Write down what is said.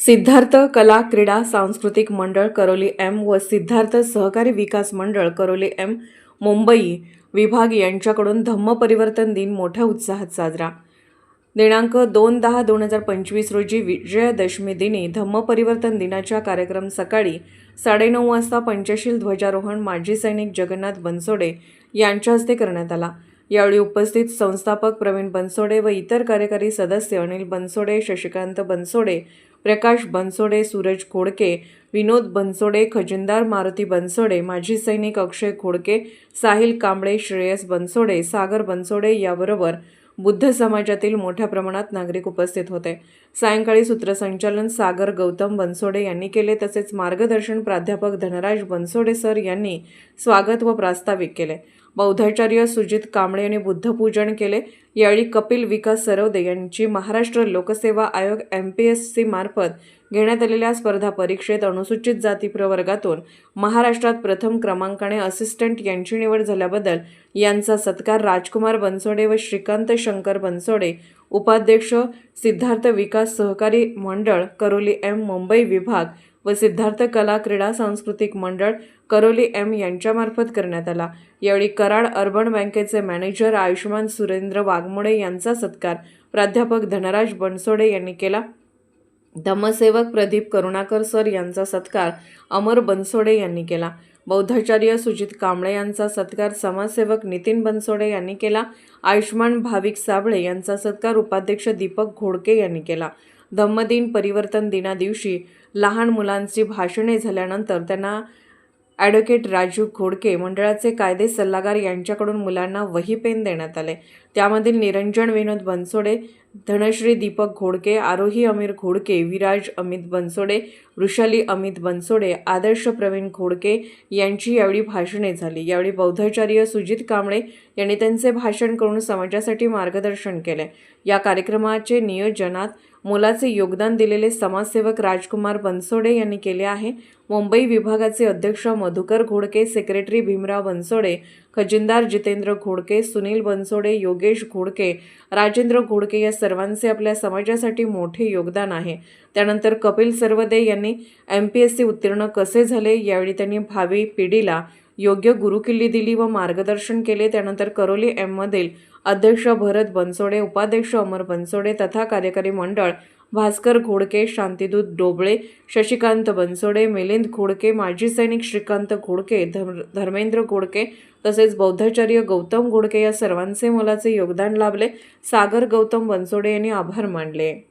सिद्धार्थ कला क्रीडा सांस्कृतिक मंडळ करोली एम व सिद्धार्थ सहकारी विकास मंडळ करोली एम मुंबई विभाग यांच्याकडून धम्म परिवर्तन दिन मोठ्या उत्साहात साजरा. दिनांक दोन दहा दोन हजार पंचवीस रोजी विजयादशमी दिनी धम्म परिवर्तन दिनाच्या कार्यक्रम सकाळी साडेनऊ वाजता पंचशील ध्वजारोहण माजी सैनिक जगन्नाथ बनसोडे यांच्या हस्ते करण्यात आला. यावेळी उपस्थित संस्थापक प्रवीण बनसोडे व इतर कार्यकारी सदस्य अनिल बनसोडे शशिकांत बनसोडे प्रकाश बनसोडे सूरज खोडके विनोद बनसोडे खजिनदार मारुती बनसोडे माजी सैनिक अक्षय खोडके साहिल कांबळे श्रेयस बनसोडे सागर बनसोडे याबरोबर बुद्ध समाजातील मोठ्या प्रमाणात नागरिक उपस्थित होते. सायंकाळी सूत्रसंचालन सागर गौतम बनसोडे यांनी केले तसेच मार्गदर्शन प्राध्यापक धनराज बनसोडे सर यांनी स्वागत व प्रास्ताविक केले. बौद्धाचार्य सुजित कांबळे यांनी बुद्धपूजन केले यावेळी कपिल विकास सरवदे यांची महाराष्ट्र लोकसेवा आयोग एम पी एस सी मार्फत घेण्यात आलेल्या स्पर्धा परीक्षेत अनुसूचित जाती प्रवर्गातून महाराष्ट्रात प्रथम क्रमांकाने असिस्टंट यांची निवड झाल्याबद्दल यांचा सत्कार राजकुमार बनसोडे व श्रीकांत शंकर बनसोडे उपाध्यक्ष सिद्धार्थ विकास सहकारी मंडळ करोली एम मुंबई विभाग व सिद्धार्थ कला क्रीडा सांस्कृतिक मंडळ करोली एम यांच्यामार्फत करण्यात आला. यावेळी कराड अर्बन बँकेचे मॅनेजर आयुष्मान सुरेंद्र वाघमोडे यांचा सत्कार प्राध्यापक धनराज बनसोडे यांनी केला. धम्मसेवक प्रदीप करुणाकर सर यांचा सत्कार अमर बनसोडे यांनी केला. बौद्धाचार्य सुजित कांबळे यांचा सत्कार समाजसेवक नितीन बनसोडे यांनी केला. आयुष्मान भाविक साबळे यांचा सत्कार उपाध्यक्ष दीपक घोडके यांनी केला. धम्मदिन परिवर्तन दिना दिवशी लहान मुलांची भाषणे झाल्यानंतर त्यांना ॲडव्होकेट राजू घोडके मंडळाचे कायदे सल्लागार यांच्याकडून मुलांना वही पेन देण्यात आले. त्यामधील निरंजन विनोद बनसोडे धनश्री दीपक घोडके आरोही अमीर घोडके विराज अमित बनसोडे वृषाली अमित बनसोडे आदर्श प्रवीण घोडके यांची यावेळी भाषणे झाली. यावेळी बौद्धाचार्य सुजित कांबळे यांनी त्यांचे भाषण करून समाजासाठी मार्गदर्शन केले. या कार्यक्रमाचे नियोजनात मोलाचे योगदान दिलेले समाजसेवक राजकुमार बनसोडे यांनी केले आहे. मुंबई विभागाचे अध्यक्ष मधुकर घोडके सेक्रेटरी भीमराव बनसोडे खजिनदार जितेंद्र घोडके सुनील बनसोडे योगेश घोडके राजेंद्र घोडके या सर्वांचे आपल्या समाजासाठी मोठे योगदान आहे. त्यानंतर कपिल सर्वदे यांनी एम पी एस सी उत्तीर्ण कसे झाले यावेळी त्यांनी भावी पिढीला योग्य गुरुकिल्ली दिली व मार्गदर्शन केले. त्यानंतर करोली एममधील अध्यक्ष भरत बनसोडे उपाध्यक्ष अमर बनसोडे तथा कार्यकारी मंडळ भास्कर घोडके शांतिदूत डोबळे शशिकांत बनसोडे मिलिंद घोडके माजी सैनिक श्रीकांत घोडके धर्म धर्मेंद्र घोडके तसेच बौद्धाचार्य गौतम घोडके या सर्वांचे मोलाचे योगदान लाभले. सागर गौतम बनसोडे यांनी आभार मानले.